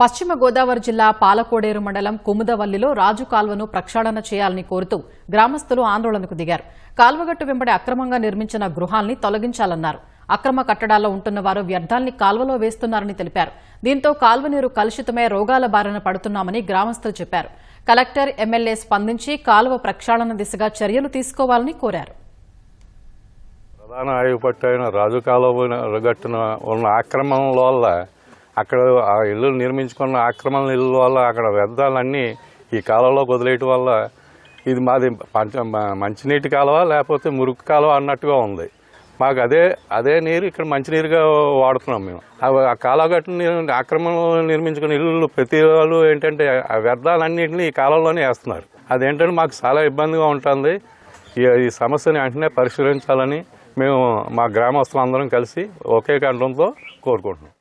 పశ్చిమ గోదావరి జిల్లా పాలకోడేరు మండలం కుముదవల్లిలో రాజు కాల్వను ప్రక్షాళన చేయాలని కోరుతూ గ్రామస్తులు ఆందోళనకు దిగారు. కాల్వగట్టు వెంబడి అక్రమంగా నిర్మించిన గృహాల్ని తొలగించాలన్నారు. అక్రమ కట్టడాల్లో ఉంటున్న వారు వ్యర్థాల్ని కాల్వలో వేస్తున్నారని తెలిపారు. దీంతో కాల్వ నీరు కలుషితమై రోగాల బారిన పడుతున్నామని గ్రామస్తులు చెప్పారు. కలెక్టర్ ఎమ్మెల్యే స్పందించి కాలువ ప్రక్షాళన దిశగా చర్యలు తీసుకోవాలని కోరారు. ప్రధాన ఆయుపట్టు అయిన రాజు కాలువ గట్టున ఉన్న అక్రమం వల్ల అక్కడ ఆ ఇల్లు నిర్మించుకున్న ఆక్రమణ ఇల్లు వల్ల అక్కడ వ్యర్థాలన్నీ ఈ కాలంలో వదిలేయటం వల్ల ఇది మాది పంచ మంచినీటి కాలువ లేకపోతే మురుగు కాలువ అన్నట్టుగా ఉంది. మాకు అదే అదే నీరు ఇక్కడ మంచినీరుగా వాడుతున్నాం మేము. ఆ కాలువ ఆక్రమణ నిర్మించుకున్న ఇల్లు ప్రతి వాళ్ళు ఏంటంటే ఆ వ్యర్థాలన్నింటినీ ఈ కాలంలోనే వేస్తున్నారు. అదేంటంటే మాకు చాలా ఇబ్బందిగా ఉంటుంది. ఈ ఈ సమస్యని వెంటనే పరిష్కరించాలని మేము మా గ్రామస్తులందరం కలిసి ఒకే కంఠంతో కోరుకుంటున్నాం.